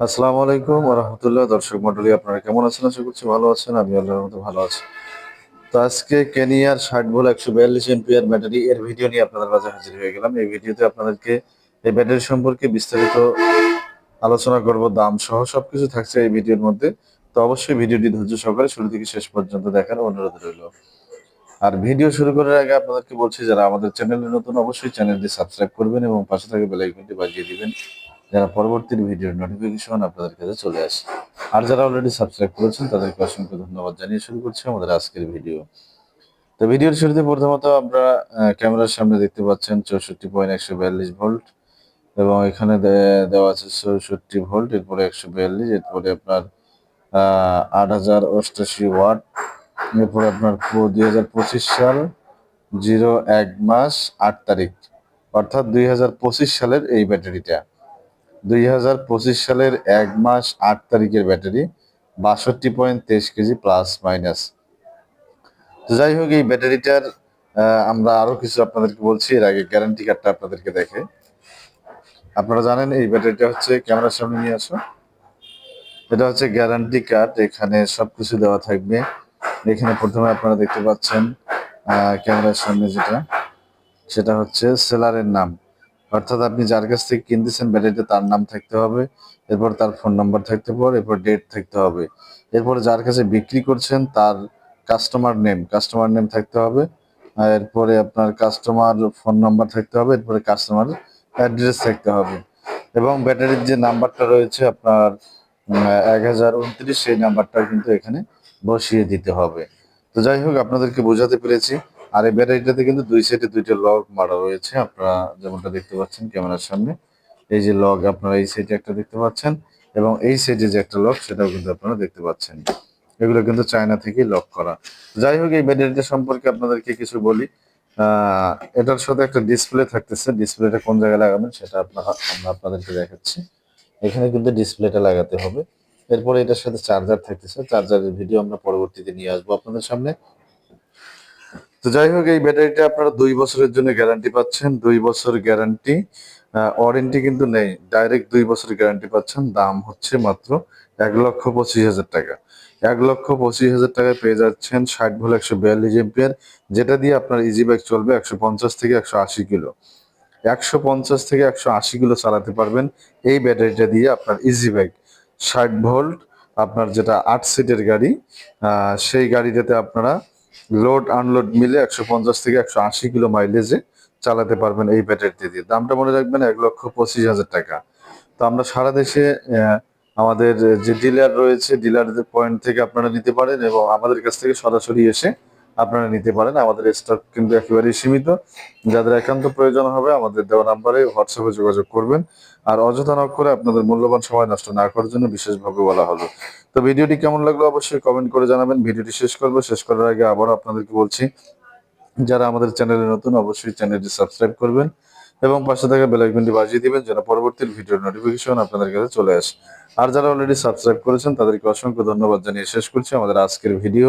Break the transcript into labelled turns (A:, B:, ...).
A: আসসালামু আলাইকুম রহমতুল্লাহ। দর্শক মন্ডলী আপনারা কেমন আছেন? আশা করছি ভালো আছেন। আমি আল্লাহর মতো ভালো আছি। তো আজকে কেনিয়ার ষাট ভোল একশো বিয়াল্লিশ এমপিআর ব্যাটারি এর ভিডিও নিয়ে আপনাদের মাঝে হাজির হয়ে গেলাম। এই ভিডিওতে আপনাদেরকে এই ব্যাটারি সম্পর্কে বিস্তারিত আলোচনা করব দাম সহ সবকিছু থাকছে এই ভিডিওর মধ্যে। তো অবশ্যই ভিডিওটি ধৈর্য সহকারে শুরু থেকে শেষ পর্যন্ত দেখার অনুরোধ রইল। আর ভিডিও শুরু করার আগে আপনাদেরকে বলছি, যারা আমাদের চ্যানেলে নতুন, অবশ্যই চ্যানেলটি সাবস্ক্রাইব করবেন এবং পাশে থাকা বেল আইকনটি বাজিয়ে দিবেন। যারা পরবর্তী ভিডিওর নোটিফিকেশন আপনাদের কাছে চলে আসে। আর যারা অলরেডি সাবস্ক্রাইব করেছেন, তাদেরকে অসংখ্য ধন্যবাদ জানিয়ে শুরু করছি আমাদের আজকের ভিডিও তো ভিডিওর শুরুতে প্রথমত আমরা ক্যামেরার সামনে দেখতে পাচ্ছেন চৌষট্টি পয়েন্ট একশো বিয়াল্লিশ ভোল্ট এবং এখানে দেওয়া আছে চৌষট্টি ভোল্ট এরপরে একশো বিয়াল্লিশ, এরপরে আপনার আট হাজার অষ্টাশি ওয়াট এরপরে আপনার দুই হাজার পঁচিশ সাল জিরো এক মাস আট তারিখ, অর্থাৎ দুই হাজার পঁচিশ সালের এই ব্যাটারিটা। দুই হাজার পঁচিশ সালের এক মাস আট তারিখের ব্যাটারি বাষট্টি পয়েন্ট তেইশ কেজি প্লাস মাইনাস তো যাই হোক, এই ব্যাটারিটার আমরা আরও কিছু আপনাদেরকে বলছি, এর আগে গ্যারান্টি কার্ডটা আপনাদেরকে দেখে। আপনারা জানেন, এই ব্যাটারিটা হচ্ছে ক্যামেরার সামনে নিয়ে আসো। এটা হচ্ছে গ্যারান্টি কার্ড এখানে সব কিছু দেওয়া থাকবে। এখানে প্রথমে আপনারা দেখতে পাচ্ছেন ক্যামেরার সামনে যেটা, সেটা হচ্ছে সেলারের নাম। অর্থাৎ আপনি যার কাছ থেকে কিনতেছেন ব্যাটারিটা তার নাম থাকতে হবে, এরপর তার ফোন নাম্বার থাকতে হবে, এরপর ডেট থাকতে হবে। এরপর যার কাছে বিক্রি করছেন তার কাস্টমার নেম কাস্টমার নেম থাকতে হবে, এরপরে আপনার কাস্টমার ফোন নাম্বার থাকতে হবে, এরপরে কাস্টমার অ্যাড্রেস থাকতে হবে। এবং ব্যাটারির যে নাম্বারটা রয়েছে আপনার এক হাজার উনত্রিশ, সেই নাম্বারটা কিন্তু এখানে বসিয়ে দিতে হবে। তো যাই হোক, আপনাদেরকে বোঝাতে পেরেছি আর এই ব্যাটারিটাতে কিন্তু দুই সাইডে দুইটা লক মারা রয়েছে। আপনারা যেমনটা দেখতে পাচ্ছেন ক্যামেরার সামনে, এই যে লক আপনারা এই সাইডে একটা দেখতে পাচ্ছেন এবং এই সাইডে যে একটা লক সেটাও কিন্তু আপনারা দেখতে পাচ্ছেন। এগুলো কিন্তু চায়না থেকেই লক করা। যাই হোক, এই ব্যাটারিটা সম্পর্কে আপনাদেরকে কিছু বলি। এটার সাথে একটা ডিসপ্লে থাকতেছে। ডিসপ্লেটা কোন জায়গায় লাগাবেন সেটা আপনারা, আমরা আপনাদেরকে দেখাচ্ছি। এখানে কিন্তু ডিসপ্লেটা লাগাতে হবে। এরপরে এটার সাথে চার্জার থাকতেছে। চার্জারের ভিডিও আমরা পরবর্তীতে নিয়ে আসব আপনাদের সামনে। তো যাই হোক, এই ব্যাটারিটা আপনারা দুই বছরের জন্য গ্যারান্টি পাচ্ছেন। দুই বছর গ্যারান্টি ওয়ারেন্টি কিন্তু নেই। ডাইরেক্ট দুই বছর গ্যারান্টি পাচ্ছেন। দাম হচ্ছে মাত্র এক লক্ষ পঁচিশ হাজার টাকা। এক লক্ষ পঁচিশ হাজার টাকায় পেয়ে যাচ্ছেন ষাট ভোল একশো বিয়াল্লিশ এম্পিয়ার যেটা দিয়ে আপনার ইজি বাইক চলবে একশো পঞ্চাশ থেকে একশো আশি কিলো। একশো পঞ্চাশ থেকে একশো আশি কিলো চালাতে পারবেন এই ব্যাটারিটা দিয়ে আপনার ইজি বাইক ষাট ভোল্ট আপনার যেটা আট সিটের গাড়ি সেই গাড়িটাতে আপনারা লোড আনলোড মিলে একশো পঞ্চাশ থেকে একশো আশি কিলো মাইলেজে চালাতে পারবেন এই ব্যাটারিটি দিয়ে। দামটা মনে রাখবেন এক লক্ষ পঁচিশ হাজার টাকা। তো আমরা সারা দেশে আমাদের যে ডিলার রয়েছে ডিলারদের পয়েন্ট থেকে আপনারা নিতে পারেন এবং আমাদের কাছ থেকে সরাসরি এসে আপনারা নিতে পারেন। আমাদের স্টক কিন্তু একেবারেই সীমিত। যাদের একান্ত প্রয়োজন হবে, আমাদের দেওয়া নাম্বারে হোয়াটসঅ্যাপে যোগাযোগ করবেন। আর অযথা নক করে আপনাদের মূল্যবান সময় নষ্ট না করার জন্য বিশেষভাবে বলা হলো। তো ভিডিওটি কেমন লাগল অবশ্যই কমেন্ট করে জানাবেন। ভিডিওটি শেষ করব। শেষ করার আগে আবারও আপনাদেরকে বলছি, যারা আমাদের চ্যানেলে নতুন, অবশ্যই চ্যানেলটি সাবস্ক্রাইব করবেন এবং পাশে থাকা বেল আইকনটি বাজিয়ে দিবেন যেন পরবর্তী ভিডিওর নোটিফিকেশন আপনাদের কাছে চলে আসে। আর যারা অলরেডি সাবস্ক্রাইব করেছেন, তাদেরকে অসংখ্য ধন্যবাদ জানিয়ে শেষ করছি। আমাদের আজকের ভিডিও